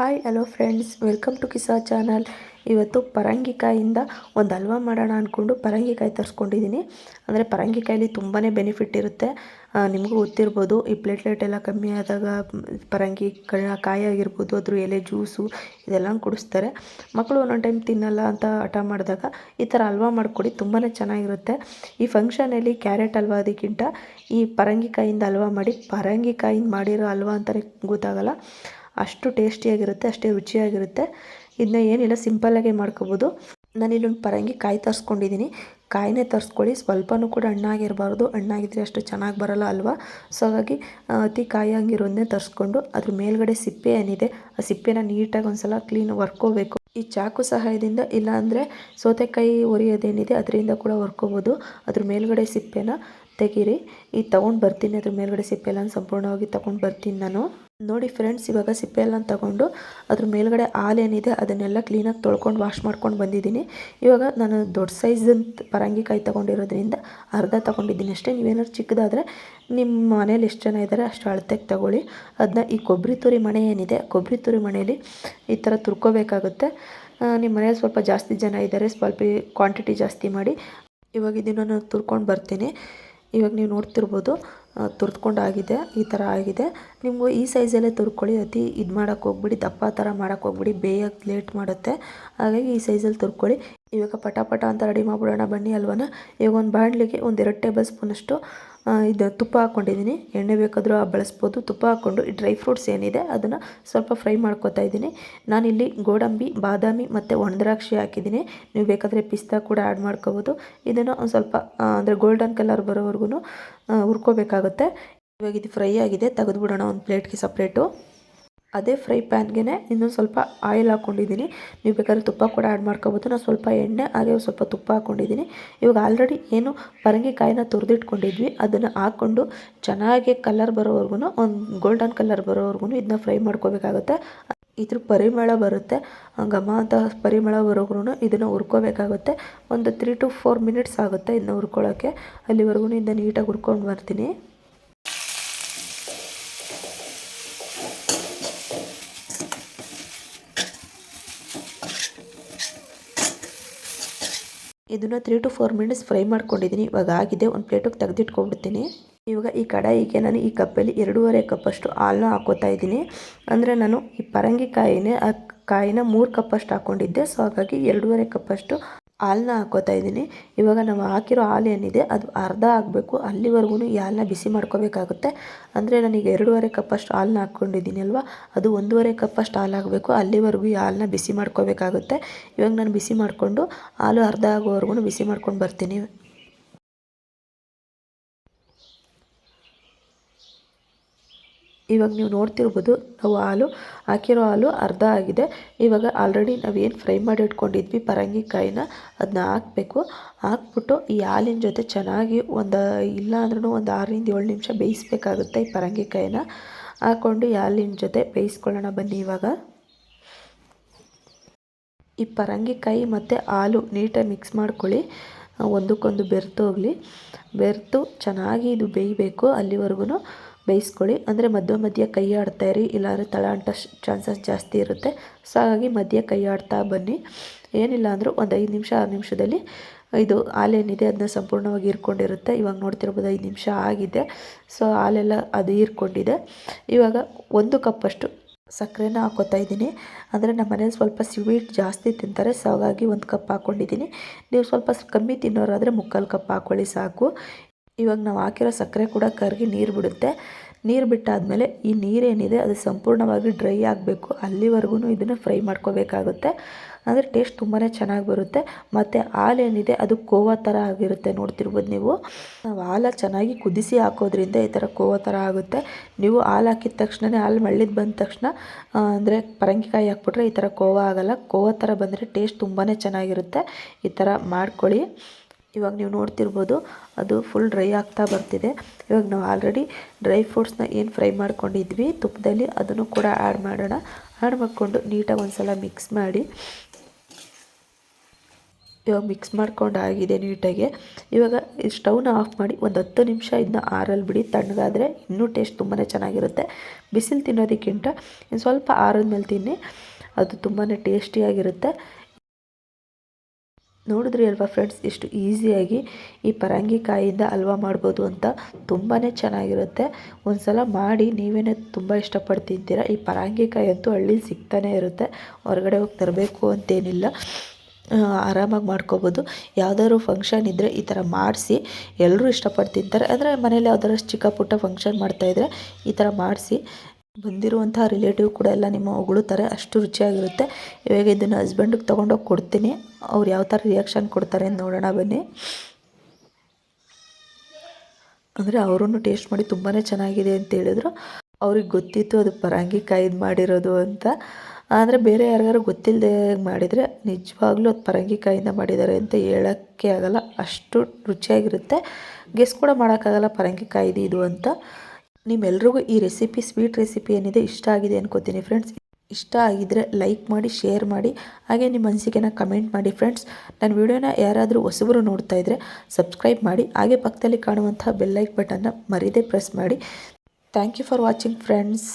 Hi hello friends welcome to ಕಿಸಾ channel ಇವತ್ತು ಪರಂಗಿಕಾಯಿಂದ ಒಂದು ಹಲ್ವಾ ಮಾಡೋಣ ಅಂದ್ಕೊಂಡು ಪರಂಗಿಕಾಯಿ ತರಿಸ್ಕೊಂಡಿದ್ದೀನಿ ಅಂದರೆ ಪರಂಗಿಕಾಯಲ್ಲಿ ತುಂಬಾ ಬೆನಿಫಿಟ್ ಇರುತ್ತೆ ನಿಮಗೂ ಗೊತ್ತಿರ್ಬೋದು ಈ ಪ್ಲೇಟ್ಲೆಟ್ ಎಲ್ಲ ಕಮ್ಮಿ ಆದಾಗ ಪರಂಗಿ ಕಾಯಿ ಆಗಿರ್ಬೋದು ಅದ್ರ ಎಲೆ ಜ್ಯೂಸು ಇದೆಲ್ಲ ಕುಡಿಸ್ತಾರೆ ಮಕ್ಕಳು ಒಂದೊಂದು ಟೈಮ್ ತಿನ್ನಲ್ಲ ಅಂತ ಹಠ ಮಾಡಿದಾಗ ಈ ಥರ ಹಲ್ವಾ ಮಾಡಿಕೊಡಿ ತುಂಬಾ ಚೆನ್ನಾಗಿರುತ್ತೆ ಈ ಫಂಕ್ಷನಲ್ಲಿ ಕ್ಯಾರೆಟ್ ಹಲ್ವಾ ಅದಕ್ಕಿಂತ ಈ ಪರಂಗಿಕಾಯಿಂದ ಹಲ್ವಾ ಮಾಡಿ ಪರಂಗಿಕಾಯಿಂದ ಮಾಡಿರೋ ಹಲ್ವಾ ಅಂತಲೇ ಗೊತ್ತಾಗಲ್ಲ ಅಷ್ಟು ಟೇಸ್ಟಿಯಾಗಿರುತ್ತೆ, ಅಷ್ಟೇ ರುಚಿಯಾಗಿರುತ್ತೆ. ಇದನ್ನ ಏನಿಲ್ಲ ಸಿಂಪಲ್ಲಾಗೆ ಮಾಡ್ಕೋಬೋದು. ನಾನು ಒಂದು ಪರಂಗಿ ಕಾಯಿ ತರಿಸ್ಕೊಂಡಿದ್ದೀನಿ ಕಾಯಿನೇ ತರಿಸ್ಕೊಳ್ಳಿ, ಸ್ವಲ್ಪನೂ ಕೂಡ ಹಣ್ಣಾಗಿರಬಾರ್ದು ಹಣ್ಣಾಗಿದ್ದರೆ ಅಷ್ಟು ಚೆನ್ನಾಗಿ ಬರಲ್ಲ ಅಲ್ವಾ? ಸೊ ಹಾಗಾಗಿ ಅತಿ ಕಾಯಿ ಹಂಗಿರೋದನ್ನೇ ತರಿಸ್ಕೊಂಡು, ಅದ್ರ ಮೇಲ್ಗಡೆ ಸಿಪ್ಪೆ ಏನಿದೆ, ಆ ಸಿಪ್ಪೆನ ನೀಟಾಗಿ ಒಂದ್ಸಲ ಕ್ಲೀನ್ ವರ್ಕೋಬೇಕು ಈ ಚಾಕು ಸಹಾಯದಿಂದ ಇಲ್ಲಾಂದರೆ ಸೌತೆಕಾಯಿ ಒರಿಯೋದೇನಿದೆ, ಅದರಿಂದ ಕೂಡ ಒರ್ಕೋಬೋದು ಅದ್ರ ಮೇಲ್ಗಡೆ ಸಿಪ್ಪೆನ ತೆಗೀರಿ. ಈ ತೊಗೊಂಡು ಬರ್ತೀನಿ, ಅದ್ರ ಮೇಲ್ಗಡೆ ಸಿಪ್ಪೆ ಎಲ್ಲ ಸಂಪೂರ್ಣವಾಗಿ ತೊಗೊಂಡು ಬರ್ತೀನಿ ನಾನು. ನೋಡಿ ಫ್ರೆಂಡ್ಸ್ ಇವಾಗ ಸಿಪ್ಪೆ ಎಲ್ಲ ತಗೊಂಡು ಅದ್ರ ಮೇಲ್ಗಡೆ ಹಾಲೇನಿದೆ ಅದನ್ನೆಲ್ಲ ಕ್ಲೀನಾಗಿ ತೊಳ್ಕೊಂಡು ವಾಶ್ ಮಾಡ್ಕೊಂಡು ಬಂದಿದ್ದೀನಿ. ಇವಾಗ ನಾನು ದೊಡ್ಡ ಸೈಜಂತ ಪರಂಗಿಕಾಯಿ ತೊಗೊಂಡಿರೋದ್ರಿಂದ ಅರ್ಧ ತೊಗೊಂಡಿದ್ದೀನಿ ಅಷ್ಟೇ. ನೀವೇನಾದ್ರು ಚಿಕ್ಕದಾದರೆ ನಿಮ್ಮ ಮನೇಲಿ ಎಷ್ಟು ಜನ ಇದ್ದಾರೆ ಅಷ್ಟು ಅಳತೆಗೆ ತಗೊಳ್ಳಿ. ಅದನ್ನ ಈ ಕೊಬ್ಬರಿ ತುರಿ ಮಣೆ ಏನಿದೆ ಕೊಬ್ಬರಿ ತುರಿ ಮಣೆಯಲ್ಲಿ ಈ ಥರ ತುರ್ಕೋಬೇಕಾಗುತ್ತೆ. ನಿಮ್ಮ ಮನೇಲಿ ಸ್ವಲ್ಪ ಜಾಸ್ತಿ ಜನ ಇದ್ದಾರೆ ಸ್ವಲ್ಪ ಕ್ವಾಂಟಿಟಿ ಜಾಸ್ತಿ ಮಾಡಿ. ಇವಾಗ ಇದನ್ನು ನಾನು ತುರ್ಕೊಂಡು ಬರ್ತೀನಿ. ಇವಾಗ ನೀವು ನೋಡ್ತಿರ್ಬೋದು ತುರ್ದ್ಕೊಂಡು ಆಗಿದೆ ಈ ಥರ ಆಗಿದೆ. ನಿಮಗೂ ಈ ಸೈಜಲ್ಲೇ ತುರ್ಕೊಳ್ಳಿ, ಅತಿ ಇದು ಮಾಡೋಕ್ಕೆ ಹೋಗ್ಬಿಡಿ, ದಪ್ಪ ಥರ ಮಾಡೋಕ್ಕೆ ಹೋಗ್ಬಿಡಿ ಬೇಯಕ್ಕೆ ಲೇಟ್ ಮಾಡುತ್ತೆ. ಹಾಗಾಗಿ ಈ ಸೈಜಲ್ಲಿ ತುರ್ಕೊಳ್ಳಿ. ಇವಾಗ ಪಟಾಪಟ ಪಟ ಅಂತ ರೆಡಿ ಮಾಡಿಬಿಡೋಣ ಬನ್ನಿ ಅಲ್ವನ? ಇವಾಗ ಒಂದು ಬಾಣಲಿಗೆ ಒಂದು ಎರಡು ಟೇಬಲ್ ಸ್ಪೂನಷ್ಟು ಇದು ತುಪ್ಪ ಹಾಕ್ಕೊಂಡಿದ್ದೀನಿ ಎಣ್ಣೆ ಬೇಕಾದರೂ ಬಳಸ್ಬೋದು. ತುಪ್ಪ ಹಾಕ್ಕೊಂಡು ಈ ಡ್ರೈ ಫ್ರೂಟ್ಸ್ ಏನಿದೆ ಅದನ್ನು ಸ್ವಲ್ಪ ಫ್ರೈ ಮಾಡ್ಕೊತಾ ಇದ್ದೀನಿ. ನಾನಿಲ್ಲಿ ಗೋಡಂಬಿ, ಬಾದಾಮಿ ಮತ್ತು ಒಣದ್ರಾಕ್ಷಿ ಹಾಕಿದ್ದೀನಿ. ನೀವು ಬೇಕಾದರೆ ಪಿಸ್ತಾ ಕೂಡ ಆ್ಯಡ್ ಮಾಡ್ಕೋಬೋದು. ಇದನ್ನು ಒಂದು ಸ್ವಲ್ಪ ಅಂದರೆ ಗೋಲ್ಡನ್ ಕಲರ್ ಬರೋವರೆಗೂ ಹುರ್ಕೋಬೇಕಾಗುತ್ತೆ. ಇವಾಗ ಇದು ಫ್ರೈ ಆಗಿದೆ. ತೆಗೆದುಬಿಡೋಣ ಒಂದು ಪ್ಲೇಟ್ಗೆ ಸಪ್ರೇಟು ಅದೇ ಫ್ರೈ ಪ್ಯಾನ್ಗೆ ಇನ್ನೊಂದು ಸ್ವಲ್ಪ ಆಯಿಲ್ ಹಾಕ್ಕೊಂಡಿದ್ದೀನಿ ನೀವು ಬೇಕಾದ್ರೆ ತುಪ್ಪ ಕೂಡ ಆ್ಯಡ್ ಮಾಡ್ಕೋಬೋದು. ನಾನು ಸ್ವಲ್ಪ ಎಣ್ಣೆ, ಹಾಗೆ ಸ್ವಲ್ಪ ತುಪ್ಪ ಹಾಕ್ಕೊಂಡಿದ್ದೀನಿ ಇವಾಗ ಆಲ್ರೆಡಿ ಏನು ಪರಂಗಿಕಾಯಿನ ತುರಿದಿಟ್ಕೊಂಡಿದ್ವಿ. ಅದನ್ನು ಹಾಕ್ಕೊಂಡು ಚೆನ್ನಾಗಿ ಕಲರ್ ಬರೋವರೆಗೂ ಒಂದು ಗೋಲ್ಡನ್ ಕಲರ್ ಬರೋವರೆಗೂ ಇದನ್ನ ಫ್ರೈ ಮಾಡ್ಕೋಬೇಕಾಗುತ್ತೆ. ಇದ್ರ ಪರಿಮಳ ಬರುತ್ತೆ. ಘಮ ಅಂತ ಪರಿಮಳ ಬರೋಗ್ರೂ ಇದನ್ನು ಹುರ್ಕೋಬೇಕಾಗುತ್ತೆ. ಒಂದು ತ್ರೀ ಟು ಫೋರ್ ಮಿನಿಟ್ಸ್ ಆಗುತ್ತೆ ಇದನ್ನ ಹುರ್ಕೊಳ್ಳೋಕ್ಕೆ ಅಲ್ಲಿವರೆಗೂ ಇದನ್ನ ನೀಟಾಗಿ ಹುರ್ಕೊಂಡು ಬರ್ತೀನಿ. ಇದನ್ನು three to four minutes fry ಮಾಡ್ಕೊಂಡಿದ್ದೀನಿ ಇವಾಗ ಆಗಿದೆ, ಒಂದು ಪ್ಲೇಟಿಗೆ ತೆಗೆದಿಟ್ಕೊಂಡ್ಬಿಡ್ತೀನಿ ಇವಾಗ ಈ ಕಡಾಯಿಗೆ ನಾನು ಈ ಕಪ್ಪಲ್ಲಿ ಎರಡೂವರೆ ಕಪ್ಪಷ್ಟು ಹಾಲನ್ನ ಹಾಕೋತಾ ಇದ್ದೀನಿ. ಅಂದರೆ ನಾನು ಈ ಪರಂಗಿಕಾಯಿನೇ, ಆ ಕಾಯಿನ ಮೂರು ಕಪ್ಪಷ್ಟು ಹಾಕ್ಕೊಂಡಿದ್ದೆ ಸೊ ಹಾಗಾಗಿ ಎರಡೂವರೆ ಕಪ್ಪಷ್ಟು ಹಾಲನ್ನ ಹಾಕೋತಾ ಇದ್ದೀನಿ. ಇವಾಗ ನಾವು ಹಾಕಿರೋ ಹಾಲು ಏನಿದೆ ಅದು ಅರ್ಧ ಆಗಬೇಕು ಅಲ್ಲಿವರೆಗೂ ಈ ಹಾಲನ್ನ ಬಿಸಿ ಮಾಡ್ಕೋಬೇಕಾಗುತ್ತೆ. ಅಂದರೆ ನನಗೆ ಎರಡೂವರೆ ಕಪ್ಪಷ್ಟು ಹಾಲನ್ನ ಹಾಕ್ಕೊಂಡಿದ್ದೀನಿ ಅಲ್ವಾ? ಅದು ಒಂದೂವರೆ ಕಪ್ಪಷ್ಟು ಹಾಲು ಆಗಬೇಕು ಅಲ್ಲಿವರೆಗೂ ಈ ಹಾಲನ್ನ ಬಿಸಿ ಮಾಡ್ಕೋಬೇಕಾಗುತ್ತೆ. ಇವಾಗ ನಾನು ಬಿಸಿ ಮಾಡಿಕೊಂಡು ಹಾಲು ಅರ್ಧ ಆಗೋವರೆಗೂ ಬಿಸಿ ಮಾಡ್ಕೊಂಡು ಬರ್ತೀನಿ. ಇವಾಗ ನೀವು ನೋಡ್ತಿರ್ಬೋದು, ನಾವು ಹಾಲು, ಹಾಕಿರೋ ಹಾಲು ಅರ್ಧ ಆಗಿದೆ. ಇವಾಗ ಆಲ್ರೆಡಿ ನಾವೇನು ಫ್ರೈ ಮಾಡಿ ಇಟ್ಕೊಂಡಿದ್ವಿ, ಪರಂಗಿಕಾಯಿನ ಅದನ್ನ ಹಾಕಬೇಕು. ಹಾಕ್ಬಿಟ್ಟು ಈ ಹಾಲಿನ ಜೊತೆ ಚೆನ್ನಾಗಿ ಒಂದು ಇಲ್ಲ ಅಂದ್ರೂ ಒಂದು ಆರರಿಂದ ಏಳು ನಿಮಿಷ ಬೇಯಿಸ್ಬೇಕಾಗುತ್ತೆ ಈ ಪರಂಗಿಕಾಯಿನ. ಹಾಕ್ಕೊಂಡು ಈ ಹಾಲಿನ ಜೊತೆ ಬೇಯಿಸ್ಕೊಳ್ಳೋಣ ಬನ್ನಿ ಇವಾಗ. ಈ ಪರಂಗಿಕಾಯಿ ಮತ್ತು ಹಾಲು ನೀಟಾಗಿ ಮಿಕ್ಸ್ ಮಾಡ್ಕೊಳ್ಳಿ. ಒಂದಕ್ಕೊಂದು ಬೆರೆತೋಗಲಿ ಬೆರ್ತು ಚೆನ್ನಾಗಿ ಇದು ಬೇಯಬೇಕು ಅಲ್ಲಿವರೆಗೂ ಬೇಯಿಸ್ಕೊಳ್ಳಿ. ಅಂದರೆ ಮಧ್ಯ ಮಧ್ಯ ಕೈ ಆಡ್ತಾ ಇರಿ. ಇಲ್ಲಾಂದರೆ ತಳ ಅಂಟ ಚಾನ್ಸಸ್ ಜಾಸ್ತಿ ಇರುತ್ತೆ. ಸೊ ಹಾಗಾಗಿ ಮಧ್ಯ ಕೈ ಆಡ್ತಾ ಬನ್ನಿ. ಏನಿಲ್ಲ ಅಂದರೂ ಒಂದು ಐದು ನಿಮಿಷ, ಆರು ನಿಮಿಷದಲ್ಲಿ ಇದು ಹಾಲೇನಿದೆ ಅದನ್ನ ಸಂಪೂರ್ಣವಾಗಿ ಹೀರ್ಕೊಂಡಿರುತ್ತೆ. ಇವಾಗ ನೋಡ್ತಿರ್ಬೋದು ಐದು ನಿಮಿಷ ಆಗಿದೆ. ಸೊ ಹಾಲೆಲ್ಲ ಅದು ಹೀರ್ಕೊಂಡಿದೆ. ಇವಾಗ ಒಂದು ಕಪ್ಪಷ್ಟು ಸಕ್ಕರೆನ ಹಾಕೋತಾ ಇದ್ದೀನಿ. ಅಂದರೆ ನಮ್ಮ ಮನೇಲಿ ಸ್ವಲ್ಪ ಸ್ವೀಟ್ ಜಾಸ್ತಿ ತಿಂತಾರೆ. ಸೊ ಹಾಗಾಗಿ ಒಂದು ಕಪ್ ಹಾಕ್ಕೊಂಡಿದ್ದೀನಿ ನೀವು ಸ್ವಲ್ಪ ಕಮ್ಮಿ ತಿನ್ನೋರಾದರೆ ಮುಕ್ಕಾಲು ಕಪ್ ಹಾಕ್ಕೊಳ್ಳಿ ಸಾಕು. ಇವಾಗ ನಾವು ಹಾಕಿರೋ ಸಕ್ಕರೆ ಕೂಡ ಕರಗಿ ನೀರು ಬಿಡುತ್ತೆ. ನೀರು ಬಿಟ್ಟಾದಮೇಲೆ ಈ ನೀರೇನಿದೆ ಅದು ಸಂಪೂರ್ಣವಾಗಿ ಡ್ರೈ ಆಗಬೇಕು. ಅಲ್ಲಿವರೆಗೂ ಇದನ್ನು ಫ್ರೈ ಮಾಡ್ಕೋಬೇಕಾಗುತ್ತೆ. ಅಂದರೆ ಟೇಸ್ಟ್ ತುಂಬಾ ಚೆನ್ನಾಗಿ ಬರುತ್ತೆ. ಮತ್ತು ಹಾಲೇನಿದೆ ಅದು ಕೋವಾ ಥರ ಆಗಿರುತ್ತೆ, ನೋಡ್ತಿರ್ಬೋದು ನೀವು. ನಾವು ಹಾಲು ಚೆನ್ನಾಗಿ ಕುದಿಸಿ ಹಾಕೋದ್ರಿಂದ ಈ ಥರ ಕೋವಾ ಥರ ಆಗುತ್ತೆ. ನೀವು ಹಾಲು ಹಾಕಿದ ತಕ್ಷಣವೇ ಹಾಲು ಮಳ್ಳಿದ್ ಬಂದ ತಕ್ಷಣ ಅಂದರೆ ಪರಂಗಿಕಾಯಿ ಹಾಕ್ಬಿಟ್ರೆ ಈ ಥರ ಕೋವಾ ಆಗಲ್ಲ. ಕೋವಾ ಥರ ಬಂದರೆ ಟೇಸ್ಟ್ ತುಂಬಾ ಚೆನ್ನಾಗಿರುತ್ತೆ. ಈ ಥರ ಮಾಡ್ಕೊಳ್ಳಿ. ಇವಾಗ ನೀವು ನೋಡ್ತಿರ್ಬೋದು ಅದು ಫುಲ್ ಡ್ರೈ ಆಗ್ತಾ ಬರ್ತಿದೆ. ಇವಾಗ ನಾವು ಆಲ್ರೆಡಿ ಡ್ರೈ ಫ್ರೂಟ್ಸ್ನ ಏನು ಫ್ರೈ ಮಾಡ್ಕೊಂಡಿದ್ವಿ, ತುಪ್ಪದಲ್ಲಿ ಅದನ್ನು ಕೂಡ ಆ್ಯಡ್ ಮಾಡೋಣ. ಆ್ಯಡ್ ಮಾಡಿಕೊಂಡು ನೀಟಾಗಿ ಒಂದು ಸಲ ಮಿಕ್ಸ್ ಮಾಡಿ. ಇವಾಗ ಮಿಕ್ಸ್ ಮಾಡ್ಕೊಂಡು ಆಗಿದೆ ನೀಟಾಗಿ. ಇವಾಗ ಸ್ಟವ್ನ ಆಫ್ ಮಾಡಿ ಒಂದು ಹತ್ತು ನಿಮಿಷ ಇದನ್ನ ಆರಲ್ಲಿ ಬಿಡಿ, ತಣ್ಣಗಾದರೆ ಇನ್ನೂ ಟೇಸ್ಟ್ ತುಂಬಾ ಚೆನ್ನಾಗಿರುತ್ತೆ. ಬಿಸಿಲು ತಿನ್ನೋದಕ್ಕಿಂತ ಸ್ವಲ್ಪ ಆರದ ಮೇಲೆ ತಿನ್ನಿ, ಅದು ತುಂಬಾ ಟೇಸ್ಟಿಯಾಗಿರುತ್ತೆ ನೋಡಿದ್ರಿ ಅಲ್ವಾ ಫ್ರೆಂಡ್ಸ್, ಎಷ್ಟು ಈಸಿಯಾಗಿ ಈ ಪರಂಗಿಕಾಯಿಂದ ಹಲ್ವಾ ಮಾಡ್ಬೋದು ಅಂತ. ತುಂಬಾ ಚೆನ್ನಾಗಿರುತ್ತೆ. ಒಂದು ಸಲ ಮಾಡಿ ನೀವೇ ತುಂಬ ಇಷ್ಟಪಟ್ಟು ತಿಂತೀರ ಈ ಪರಂಗಿಕಾಯಿ ಅಂತೂ ಹಳ್ಳೀಲಿ ಸಿಗ್ತಾನೆ ಇರುತ್ತೆ. ಹೊರಗಡೆ ಹೋಗಿ ತರಬೇಕು ಅಂತೇನಿಲ್ಲ. ಆರಾಮಾಗಿ ಮಾಡ್ಕೋಬೋದು. ಯಾವುದಾದ್ರು ಫಂಕ್ಷನ್ ಇದ್ದರೆ ಈ ಥರ ಮಾಡಿಸಿ ಎಲ್ಲರೂ ಇಷ್ಟಪಟ್ಟು ತಿಂತಾರೆ ಅಂದರೆ ಮನೇಲಿ ಯಾವ್ದಾದ್ರು ಚಿಕ್ಕ ಪುಟ್ಟ ಫಂಕ್ಷನ್ ಮಾಡ್ತಾಯಿದ್ರೆ ಈ ಥರ ಮಾಡಿಸಿ ಬಂದಿರುವಂಥ ರಿಲೇಟಿವ್ ಕೂಡ ಎಲ್ಲ ನಿಮ್ಮ ಹೊಗಳುತ್ತಾರೆ ಅಷ್ಟು ರುಚಿಯಾಗಿರುತ್ತೆ. ಇವಾಗ ಇದನ್ನು ಹಸ್ಬೆಂಡಿಗೆ ತೊಗೊಂಡೋಗಿ ಕೊಡ್ತೀನಿ. ಅವ್ರು ಯಾವ ಥರ ರಿಯಾಕ್ಷನ್ ಕೊಡ್ತಾರೆ ಅಂತ ನೋಡೋಣ ಬನ್ನಿ. ಅಂದರೆ ಅವರೂ ಟೇಸ್ಟ್ ಮಾಡಿ ತುಂಬಾ ಚೆನ್ನಾಗಿದೆ ಅಂತ ಹೇಳಿದ್ರು. ಅವ್ರಿಗೆ ಗೊತ್ತಿತ್ತು ಅದು ಪರಂಗಿ ಕಾಯ್ದು ಮಾಡಿರೋದು ಅಂತ. ಆದರೆ ಬೇರೆ ಯಾರಿಗಾರು ಗೊತ್ತಿಲ್ಲದೆ ಮಾಡಿದರೆ ನಿಜವಾಗ್ಲೂ ಅದು ಪರಂಗಿ ಕಾಯಿಂದ ಮಾಡಿದ್ದಾರೆ ಅಂತ ಹೇಳೋಕ್ಕೆ ಆಗಲ್ಲ. ಅಷ್ಟು ರುಚಿಯಾಗಿರುತ್ತೆ. ಗೆಸ್ ಕೂಡ ಮಾಡೋಕ್ಕಾಗಲ್ಲ ಪರಂಗಿಕಾಯಿದು ಇದು ಅಂತ. ನಿಮ್ಮೆಲ್ರಿಗೂ ಈ ರೆಸಿಪಿ, ಸ್ವೀಟ್ ರೆಸಿಪಿ ಏನಿದೆ ಇಷ್ಟ ಆಗಿದೆ ಅನ್ಕೋತೀನಿ ಫ್ರೆಂಡ್ಸ್. ಇಷ್ಟ ಆಗಿದ್ದರೆ ಲೈಕ್ ಮಾಡಿ, ಶೇರ್ ಮಾಡಿ, ಹಾಗೆ ನಿಮ್ಮ ಅನಿಸಿಕೆನ ಕಮೆಂಟ್ ಮಾಡಿ ಫ್ರೆಂಡ್ಸ್. ನನ್ನ ವಿಡಿಯೋನ ಯಾರಾದರೂ ಹೊಸಬರು ನೋಡ್ತಾ ಇದ್ದರೆ ಸಬ್ಸ್ಕ್ರೈಬ್ ಮಾಡಿ, ಹಾಗೆ ಪಕ್ಕದಲ್ಲಿ ಕಾಣುವಂಥ ಬೆಲ್ಲೈಕ್ ಬಟನ್ನ ಮರೀದೇ ಪ್ರೆಸ್ ಮಾಡಿ. Thank you for watching friends.